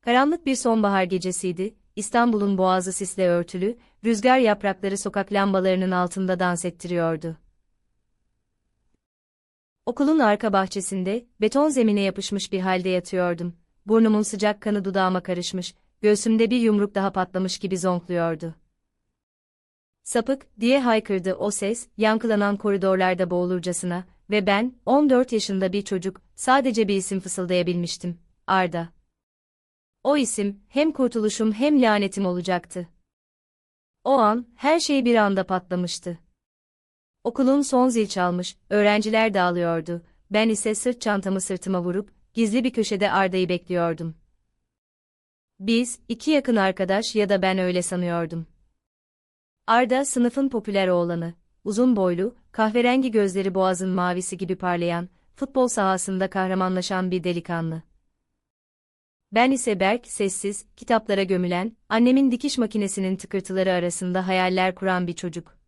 Karanlık bir sonbahar gecesiydi, İstanbul'un boğazı sisle örtülü, rüzgar yaprakları sokak lambalarının altında dans ettiriyordu. Okulun arka bahçesinde, beton zemine yapışmış bir halde yatıyordum. Burnumun sıcak kanı dudağıma karışmış, göğsümde bir yumruk daha patlamış gibi zonkluyordu. Sapık, diye haykırdı o ses, yankılanan koridorlarda boğulurcasına ve ben, 14 yaşında bir çocuk, sadece bir isim fısıldayabilmiştim, Arda. O isim, hem kurtuluşum hem lanetim olacaktı. O an, her şey bir anda patlamıştı. Okulun son zil çalmış, öğrenciler dağılıyordu, ben ise sırt çantamı sırtıma vurup, gizli bir köşede Arda'yı bekliyordum. Biz, iki yakın arkadaş ya da ben öyle sanıyordum. Arda sınıfın popüler oğlanı, uzun boylu, kahverengi gözleri boğazın mavisi gibi parlayan, futbol sahasında kahramanlaşan bir delikanlı. Ben ise Berk, sessiz, kitaplara gömülen, annemin dikiş makinesinin tıkırtıları arasında hayaller kuran bir çocuk.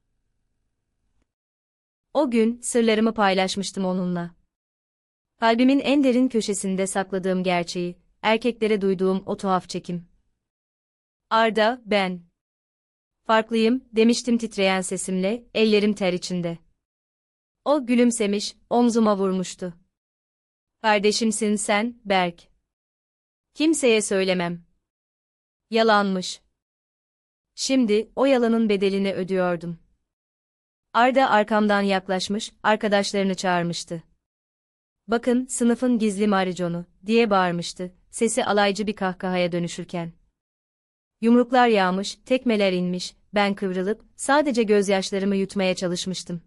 O gün, sırlarımı paylaşmıştım onunla. Kalbimin en derin köşesinde sakladığım gerçeği, erkeklere duyduğum o tuhaf çekim. Arda, ben. Farklıyım, demiştim titreyen sesimle, ellerim ter içinde. O gülümsemiş, omzuma vurmuştu. Kardeşimsin sen, Berk. Kimseye söylemem. Yalanmış. Şimdi, o yalanın bedelini ödüyordum. Arda arkamdan yaklaşmış, arkadaşlarını çağırmıştı. Bakın, sınıfın gizli mariconu, diye bağırmıştı, sesi alaycı bir kahkahaya dönüşürken. Yumruklar yağmış, tekmeler inmiş, ben kıvrılıp, sadece gözyaşlarımı yutmaya çalışmıştım.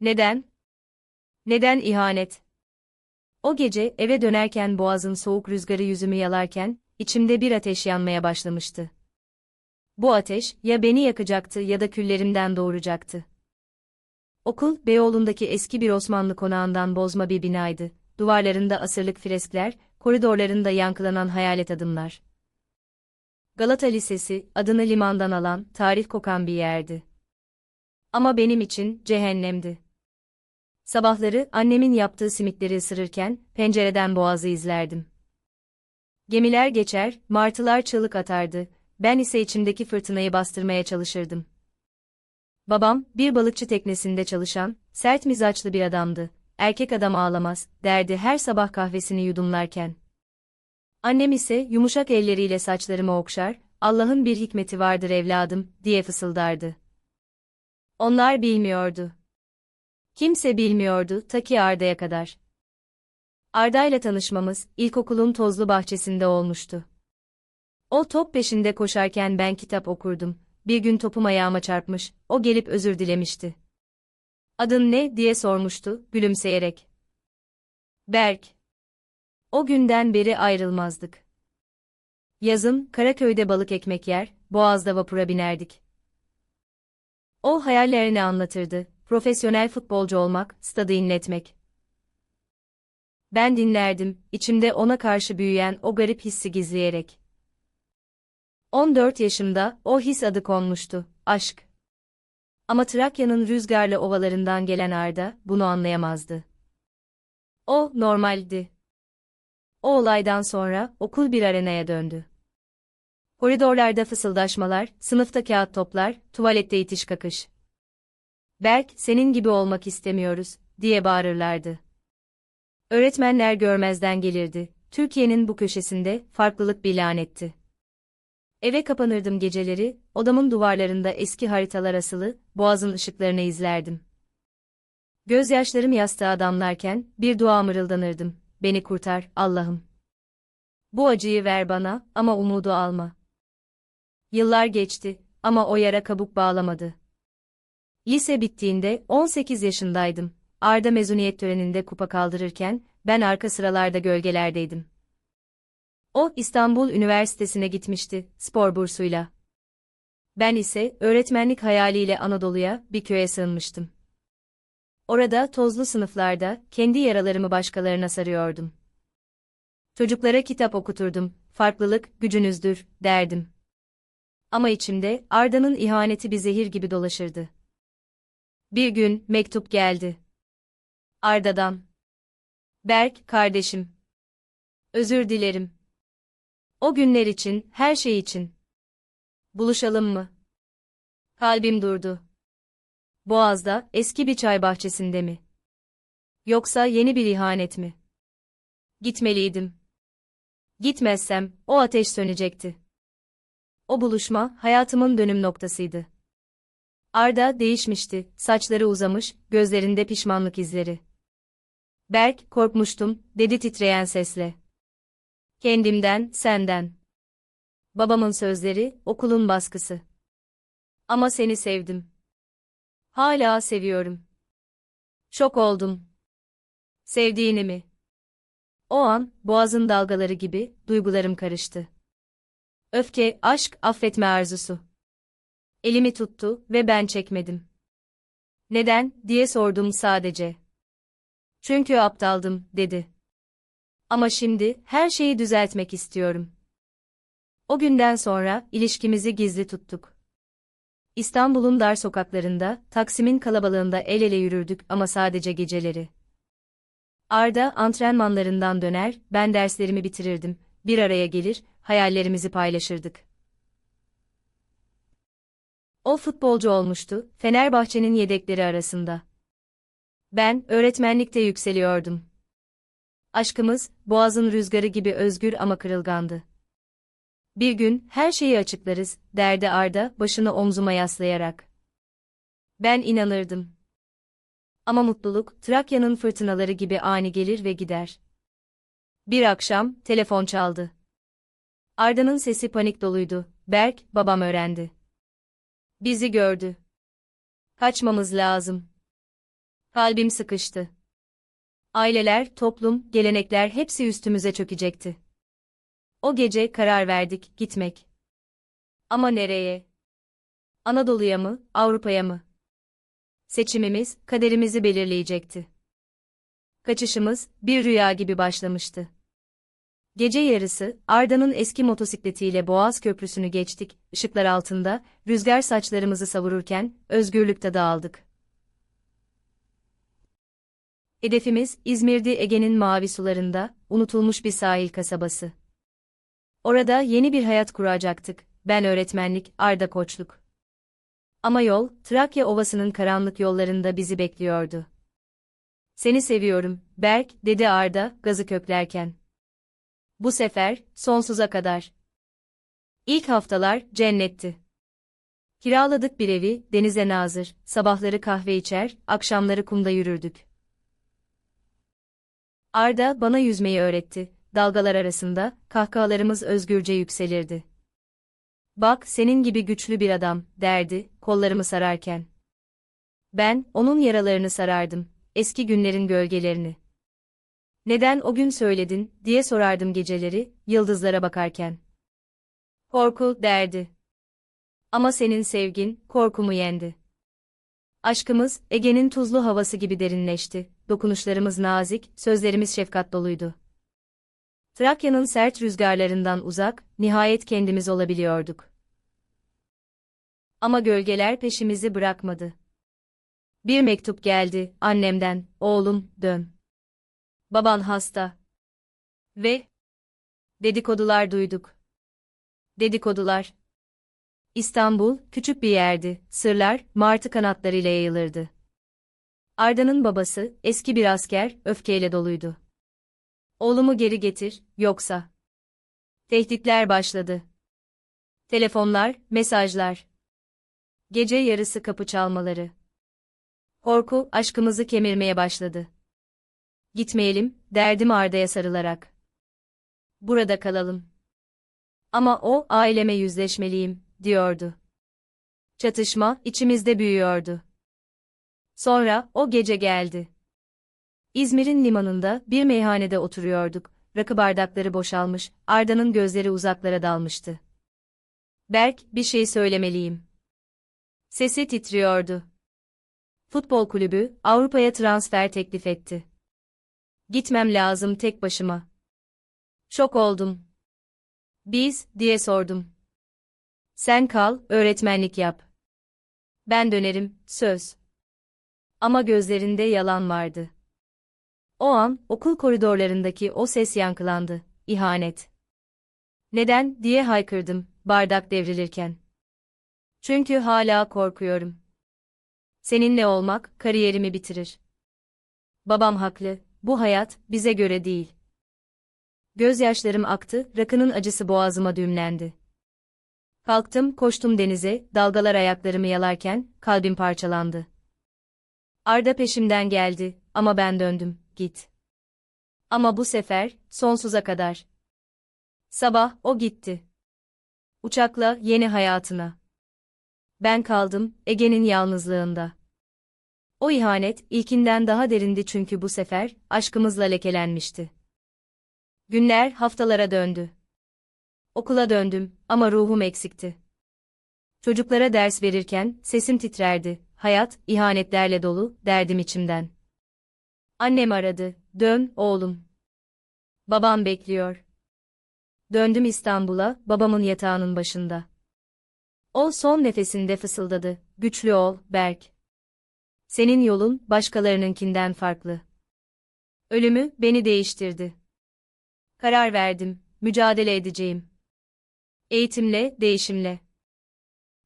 Neden? Neden ihanet? O gece eve dönerken boğazın soğuk rüzgarı yüzümü yalarken, içimde bir ateş yanmaya başlamıştı. Bu ateş, ya beni yakacaktı ya da küllerimden doğuracaktı. Okul, Beyoğlu'ndaki eski bir Osmanlı konağından bozma bir binaydı. Duvarlarında asırlık freskler, koridorlarında yankılanan hayalet adımlar. Galata Lisesi, adını limandan alan, tarih kokan bir yerdi. Ama benim için, cehennemdi. Sabahları, annemin yaptığı simitleri ısırırken, pencereden boğazı izlerdim. Gemiler geçer, martılar çığlık atardı, ben ise içimdeki fırtınayı bastırmaya çalışırdım. Babam, bir balıkçı teknesinde çalışan, sert mizaçlı bir adamdı. Erkek adam ağlamaz, derdi her sabah kahvesini yudumlarken. Annem ise yumuşak elleriyle saçlarımı okşar, Allah'ın bir hikmeti vardır evladım, diye fısıldardı. Onlar bilmiyordu. Kimse bilmiyordu, ta ki Arda'ya kadar. Arda'yla tanışmamız, ilkokulun tozlu bahçesinde olmuştu. O top peşinde koşarken ben kitap okurdum, bir gün topum ayağıma çarpmış, o gelip özür dilemişti. Adın ne, diye sormuştu, gülümseyerek. Berk. O günden beri ayrılmazdık. Yazın, Karaköy'de balık ekmek yer, Boğaz'da vapura binerdik. O hayallerini anlatırdı, profesyonel futbolcu olmak, stadı inletmek. Ben dinlerdim, içimde ona karşı büyüyen o garip hissi gizleyerek. 14 yaşımda o his adı konmuştu, aşk. Ama Trakya'nın rüzgarlı ovalarından gelen Arda bunu anlayamazdı. O normaldi. O olaydan sonra okul bir arenaya döndü. Koridorlarda fısıldaşmalar, sınıfta kağıt toplar, tuvalette itiş kakış. Berk, senin gibi olmak istemiyoruz, diye bağırırlardı. Öğretmenler görmezden gelirdi. Türkiye'nin bu köşesinde farklılık bir lanetti. Eve kapanırdım geceleri, odamın duvarlarında eski haritalar asılı, boğazın ışıklarını izlerdim. Gözyaşlarım yastığa damlarken, bir dua mırıldanırdım. Beni kurtar, Allah'ım. Bu acıyı ver bana, ama umudu alma. Yıllar geçti, ama o yara kabuk bağlamadı. Lise bittiğinde 18 yaşındaydım. Arda mezuniyet töreninde kupa kaldırırken, ben arka sıralarda gölgelerdeydim. O, İstanbul Üniversitesi'ne gitmişti, spor bursuyla. Ben ise, öğretmenlik hayaliyle Anadolu'ya, bir köye sığınmıştım. Orada, tozlu sınıflarda, kendi yaralarımı başkalarına sarıyordum. Çocuklara kitap okuturdum, farklılık, gücünüzdür, derdim. Ama içimde, Arda'nın ihaneti bir zehir gibi dolaşırdı. Bir gün, mektup geldi. Arda'dan. Berk, kardeşim. Özür dilerim. O günler için, her şey için. Buluşalım mı? Kalbim durdu. Boğaz'da, eski bir çay bahçesinde mi? Yoksa yeni bir ihanet mi? Gitmeliydim. Gitmezsem, o ateş sönecekti. O buluşma, hayatımın dönüm noktasıydı. Arda değişmişti, saçları uzamış, gözlerinde pişmanlık izleri. Berk, korkmuştum, dedi titreyen sesle. Kendimden, senden. Babamın sözleri, okulun baskısı. Ama seni sevdim. Hala seviyorum. Şok oldum. Sevdiğini mi? O an, boğazın dalgaları gibi, duygularım karıştı. Öfke, aşk, affetme arzusu. Elimi tuttu ve ben çekmedim. Neden, diye sordum sadece. Çünkü aptaldım, dedi. Ama şimdi, her şeyi düzeltmek istiyorum. O günden sonra, ilişkimizi gizli tuttuk. İstanbul'un dar sokaklarında, Taksim'in kalabalığında el ele yürürdük ama sadece geceleri. Arda antrenmanlarından döner, ben derslerimi bitirirdim, bir araya gelir, hayallerimizi paylaşırdık. O futbolcu olmuştu, Fenerbahçe'nin yedekleri arasında. Ben, öğretmenlikte yükseliyordum. Aşkımız, boğazın rüzgarı gibi özgür ama kırılgandı. Bir gün, her şeyi açıklarız, derdi Arda, başını omzuma yaslayarak. Ben inanırdım. Ama mutluluk, Trakya'nın fırtınaları gibi ani gelir ve gider. Bir akşam, telefon çaldı. Arda'nın sesi panik doluydu. Berk, babam öğrendi. Bizi gördü. Kaçmamız lazım. Kalbim sıkıştı. Aileler, toplum, gelenekler hepsi üstümüze çökecekti. O gece karar verdik, gitmek. Ama nereye? Anadolu'ya mı, Avrupa'ya mı? Seçimimiz, kaderimizi belirleyecekti. Kaçışımız, bir rüya gibi başlamıştı. Gece yarısı, Arda'nın eski motosikletiyle Boğaz Köprüsü'nü geçtik, ışıklar altında, rüzgar saçlarımızı savururken, özgürlükte dağıldık. Hedefimiz, İzmir'di Ege'nin mavi sularında, unutulmuş bir sahil kasabası. Orada yeni bir hayat kuracaktık, ben öğretmenlik, Arda koçluk. Ama yol, Trakya Ovası'nın karanlık yollarında bizi bekliyordu. Seni seviyorum, Berk, dedi Arda, gazı köklerken. Bu sefer, sonsuza kadar. İlk haftalar, cennetti. Kiraladık bir evi, denize nazır, sabahları kahve içer, akşamları kumda yürürdük. Arda bana yüzmeyi öğretti, dalgalar arasında, kahkahalarımız özgürce yükselirdi. Bak senin gibi güçlü bir adam, derdi, kollarımı sararken. Ben, onun yaralarını sarardım, eski günlerin gölgelerini. Neden o gün söyledin, diye sorardım geceleri, yıldızlara bakarken. Korku, derdi. Ama senin sevgin, korkumu yendi. Aşkımız, Ege'nin tuzlu havası gibi derinleşti, dokunuşlarımız nazik, sözlerimiz şefkat doluydu. Trakya'nın sert rüzgarlarından uzak, nihayet kendimiz olabiliyorduk. Ama gölgeler peşimizi bırakmadı. Bir mektup geldi, annemden, oğlum, dön. Baban hasta. Ve dedikodular duyduk. Dedikodular. İstanbul, küçük bir yerdi, sırlar, martı kanatlarıyla yayılırdı. Arda'nın babası, eski bir asker, öfkeyle doluydu. Oğlumu geri getir, yoksa. Tehditler başladı. Telefonlar, mesajlar. Gece yarısı kapı çalmaları. Korku, aşkımızı kemirmeye başladı. Gitmeyelim, derdim Arda'ya sarılarak. Burada kalalım. Ama o, aileme yüzleşmeliyim, diyordu. Çatışma, içimizde büyüyordu. Sonra, o gece geldi. İzmir'in limanında bir meyhanede oturuyorduk. Rakı bardakları boşalmış, Arda'nın gözleri uzaklara dalmıştı. Berk, bir şey söylemeliyim. Sesi titriyordu. Futbol kulübü, Avrupa'ya transfer teklif etti. Gitmem lazım tek başıma. Şok oldum. Biz, diye sordum. Sen kal, öğretmenlik yap. Ben dönerim, söz. Ama gözlerinde yalan vardı. O an, okul koridorlarındaki o ses yankılandı. İhanet. Neden diye haykırdım bardak devrilirken. Çünkü hala korkuyorum. Seninle olmak kariyerimi bitirir. Babam haklı, bu hayat bize göre değil. Gözyaşlarım aktı, rakının acısı boğazıma düğümlendi. Kalktım, koştum denize, dalgalar ayaklarımı yalarken kalbim parçalandı. Arda peşimden geldi ama ben döndüm, git. Ama bu sefer sonsuza kadar. Sabah o gitti. Uçakla yeni hayatına. Ben kaldım Ege'nin yalnızlığında. O ihanet ilkinden daha derindi çünkü bu sefer aşkımızla lekelenmişti. Günler haftalara döndü. Okula döndüm ama ruhum eksikti. Çocuklara ders verirken sesim titrerdi. Hayat ihanetlerle dolu derdim içimden. Annem aradı. Dön oğlum. Babam bekliyor. Döndüm İstanbul'a, babamın yatağının başında. O son nefesinde fısıldadı. Güçlü ol, Berk. Senin yolun başkalarınınkinden farklı. Ölümü beni değiştirdi. Karar verdim, mücadele edeceğim. Eğitimle, değişimle.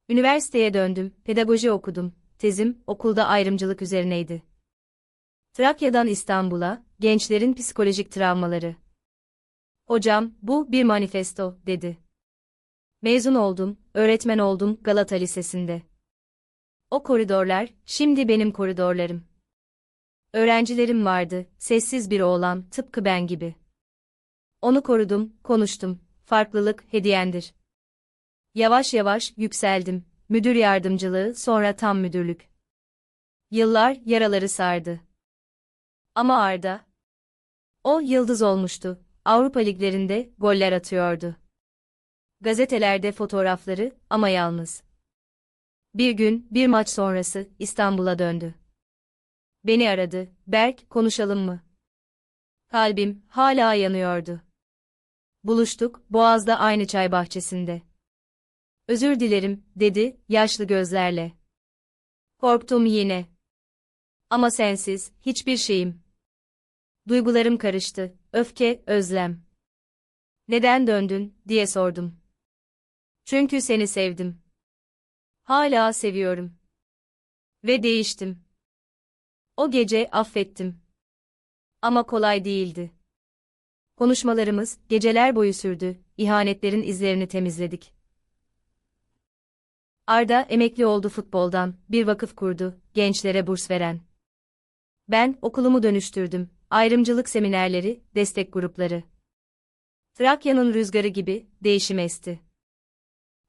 Üniversiteye döndüm, pedagoji okudum. Tezim okulda ayrımcılık üzerineydi. Trakya'dan İstanbul'a, gençlerin psikolojik travmaları. Hocam, bu bir manifesto, dedi. Mezun oldum, öğretmen oldum Galata Lisesi'nde. O koridorlar, şimdi benim koridorlarım. Öğrencilerim vardı, sessiz bir oğlan, tıpkı ben gibi. Onu korudum, konuştum, farklılık hediyendir. Yavaş yavaş yükseldim, müdür yardımcılığı sonra tam müdürlük. Yıllar yaraları sardı. Ama Arda, o yıldız olmuştu, Avrupa liglerinde goller atıyordu. Gazetelerde fotoğrafları ama yalnız. Bir gün, bir maç sonrası İstanbul'a döndü. Beni aradı, Berk, konuşalım mı? Kalbim hala yanıyordu. Buluştuk, Boğaz'da aynı çay bahçesinde. Özür dilerim, dedi, yaşlı gözlerle. Korktum yine. Ama sensiz, hiçbir şeyim. Duygularım karıştı, öfke, özlem. Neden döndün, diye sordum. Çünkü seni sevdim. Hala seviyorum. Ve değiştim. O gece affettim. Ama kolay değildi. Konuşmalarımız geceler boyu sürdü, ihanetlerin izlerini temizledik. Arda emekli oldu futboldan, bir vakıf kurdu, gençlere burs veren. Ben okulumu dönüştürdüm, ayrımcılık seminerleri, destek grupları. Trakya'nın rüzgarı gibi değişim esti.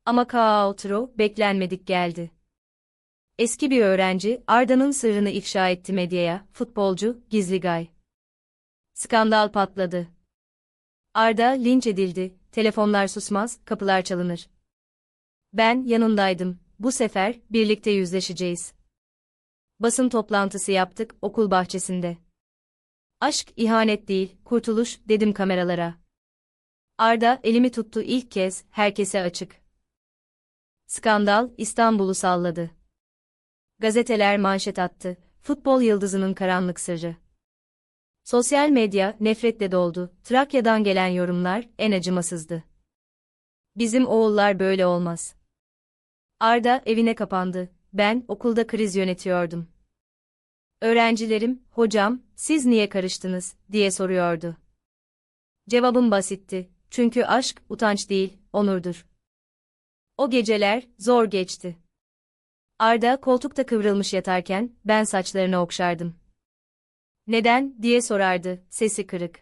Ama Kaotro beklenmedik geldi. Eski bir öğrenci Arda'nın sırrını ifşa etti medyaya, futbolcu Gizli Gay. Skandal patladı. Arda linç edildi, telefonlar susmaz, kapılar çalınır. Ben yanındaydım, bu sefer birlikte yüzleşeceğiz. Basın toplantısı yaptık okul bahçesinde. Aşk ihanet değil, kurtuluş dedim kameralara. Arda elimi tuttu ilk kez, herkese açık. Skandal İstanbul'u salladı. Gazeteler manşet attı. Futbol yıldızının karanlık sırrı. Sosyal medya nefretle doldu. Trakya'dan gelen yorumlar en acımasızdı. Bizim oğullar böyle olmaz. Arda evine kapandı. Ben okulda kriz yönetiyordum. Öğrencilerim, hocam, siz niye karıştınız, diye soruyordu. Cevabım basitti. Çünkü aşk, utanç değil, onurdur. O geceler, zor geçti. Arda koltukta kıvrılmış yatarken, ben saçlarını okşardım. Neden, diye sorardı, sesi kırık.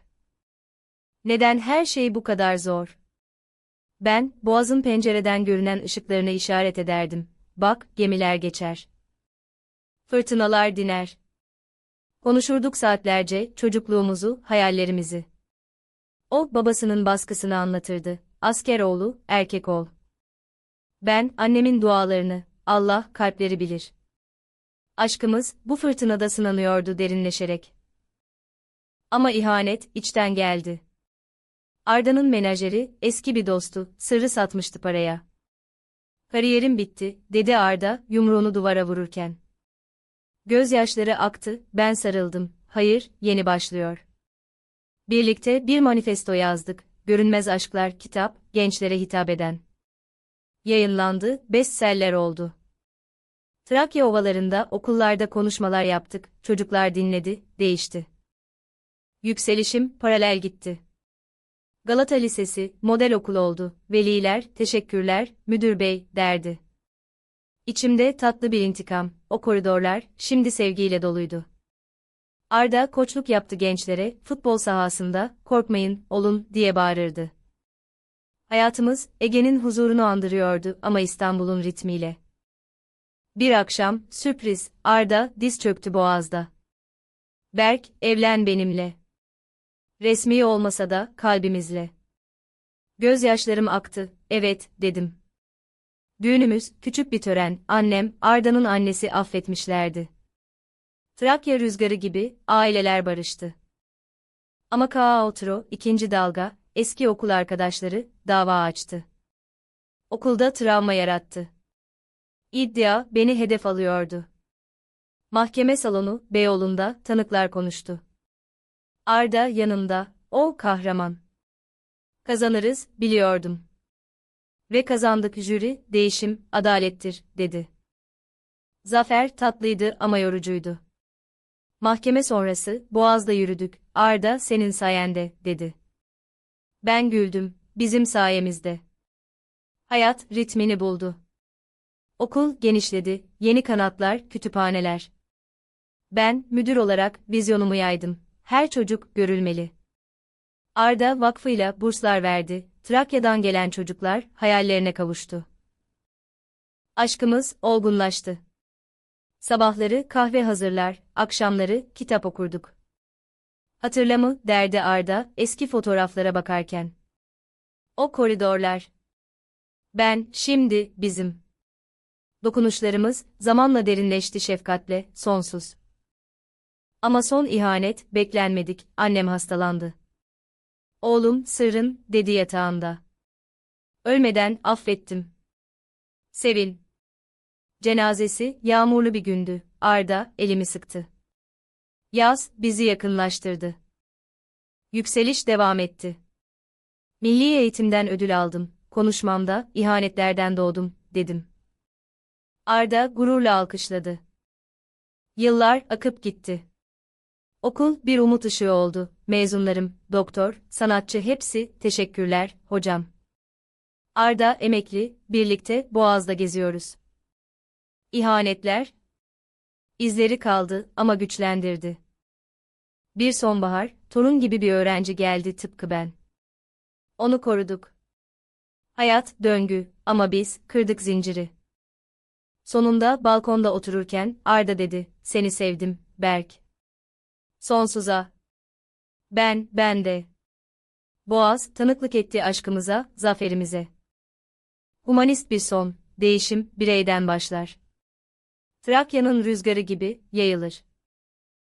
Neden her şey bu kadar zor? Ben, boğazın pencereden görünen ışıklarına işaret ederdim. Bak, gemiler geçer. Fırtınalar diner. Konuşurduk saatlerce, çocukluğumuzu, hayallerimizi. O, babasının baskısını anlatırdı. Asker oğlu, erkek ol. Ben, annemin dualarını, Allah, kalpleri bilir. Aşkımız, bu fırtınada sınanıyordu derinleşerek. Ama ihanet, içten geldi. Arda'nın menajeri, eski bir dostu, sırrı satmıştı paraya. Kariyerim bitti, dedi Arda, yumruğunu duvara vururken. Gözyaşları aktı, ben sarıldım, hayır, yeni başlıyor. Birlikte bir manifesto yazdık, Görünmez Aşklar kitap, gençlere hitap eden. Yayınlandı, bestseller oldu. Trakya ovalarında okullarda konuşmalar yaptık, çocuklar dinledi, değişti. Yükselişim paralel gitti. Galata Lisesi, model okul oldu, veliler, teşekkürler, müdür bey, derdi. İçimde tatlı bir intikam, o koridorlar, şimdi sevgiyle doluydu. Arda koçluk yaptı gençlere, futbol sahasında, korkmayın, olun, diye bağırırdı. Hayatımız, Ege'nin huzurunu andırıyordu ama İstanbul'un ritmiyle. Bir akşam, sürpriz, Arda, diz çöktü boğazda. Berk, evlen benimle. Resmi olmasa da, kalbimizle. Gözyaşlarım aktı, evet, dedim. Düğünümüz, küçük bir tören, annem, Arda'nın annesi affetmişlerdi. Trakya rüzgarı gibi, aileler barıştı. Ama Kaotro, ikinci dalga, eski okul arkadaşları, dava açtı. Okulda travma yarattı. İddia, beni hedef alıyordu. Mahkeme salonu, Beyoğlu'nda, tanıklar konuştu. Arda yanımda, o kahraman. Kazanırız, biliyordum. Ve kazandık jüri, değişim, adalettir, dedi. Zafer tatlıydı ama yorucuydu. Mahkeme sonrası, Boğaz'da yürüdük, Arda senin sayende, dedi. Ben güldüm, bizim sayemizde. Hayat, ritmini buldu. Okul, genişledi, yeni kanatlar, kütüphaneler. Ben, müdür olarak, vizyonumu yaydım. Her çocuk, görülmeli. Arda Vakfı'yla burslar verdi, Trakya'dan gelen çocuklar, hayallerine kavuştu. Aşkımız, olgunlaştı. Sabahları kahve hazırlar, akşamları kitap okurduk. Hatırla mı, derdi Arda, eski fotoğraflara bakarken. O koridorlar. Ben, şimdi, bizim. Dokunuşlarımız, zamanla derinleşti şefkatle, sonsuz. Ama son ihanet, beklenmedik, annem hastalandı. Oğlum, sırrın, dedi yatağında. Ölmeden, affettim. Sevin. Cenazesi, yağmurlu bir gündü, Arda, elimi sıktı. Yaz, bizi yakınlaştırdı. Yükseliş devam etti. Milli eğitimden ödül aldım, konuşmamda, ihanetlerden doğdum, dedim. Arda, gururla alkışladı. Yıllar, akıp gitti. Okul, bir umut ışığı oldu, mezunlarım, doktor, sanatçı hepsi, teşekkürler, hocam. Arda, emekli, birlikte, Boğaz'da geziyoruz. İhanetler, izleri kaldı ama güçlendirdi. Bir sonbahar, torun gibi bir öğrenci geldi tıpkı ben. Onu koruduk. Hayat, döngü, ama biz, kırdık zinciri. Sonunda balkonda otururken, Arda dedi, seni sevdim, Berk. Sonsuza. Ben, ben de. Boğaz, tanıklık etti aşkımıza, zaferimize. Humanist bir son, değişim, bireyden başlar. Trakya'nın rüzgarı gibi, yayılır.